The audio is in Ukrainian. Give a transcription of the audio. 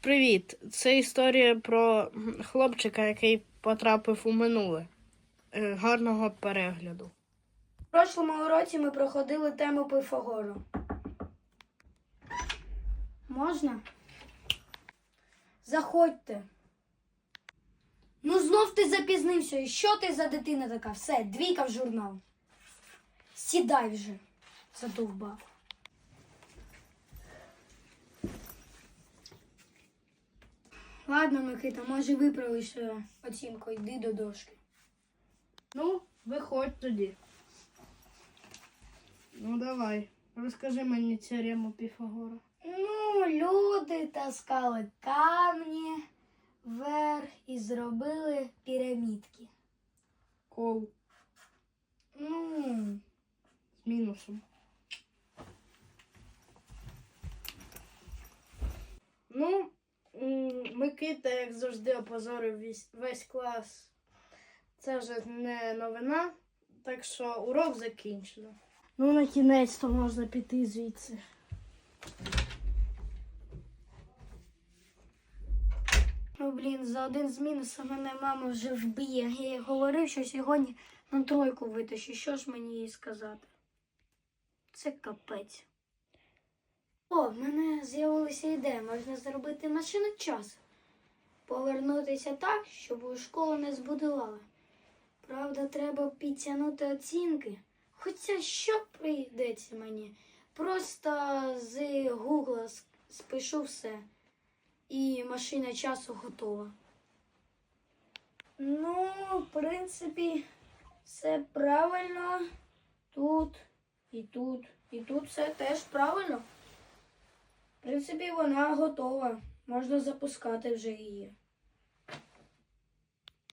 Привіт! Це історія про хлопчика, який потрапив у минуле. Е, Гарного перегляду. В прошлому році ми проходили тему Пифагору. Можна? Заходьте. Ну знов ти запізнився. І що ти за дитина така? Все, двійка в журнал. Сідай вже, задовбав. Ладно, Микита, може виправиш е, оцінку, йди до дошки. Ну, виходь тоді. Ну, давай. Розкажи мені теорему Піфагора. Ну, люди таскали камні вверх і зробили пірамідки. Кол Ну, з мінусом. Ну, м, Микита, як завжди, опозорив весь, клас. Це вже не новина, так що урок закінчено. Ну, на кінець то можна піти звідси. ну блін, за один з мінусів мене мама вже вб'є. Я їй говорив, що сьогодні на тройку витащу. Що ж мені їй сказати? Це капець. О, в мене з'явилася ідея. Можна зробити машину часу. Повернутися так, щоб у школу не збудували. Правда, треба підтягнути оцінки. Хоча що прийдеться мені? Просто з Гугла спишу все. І машина часу готова. Ну, в принципі, все правильно. Тут і тут, і тут все теж правильно. В принципі, вона готова. Можна запускати вже її.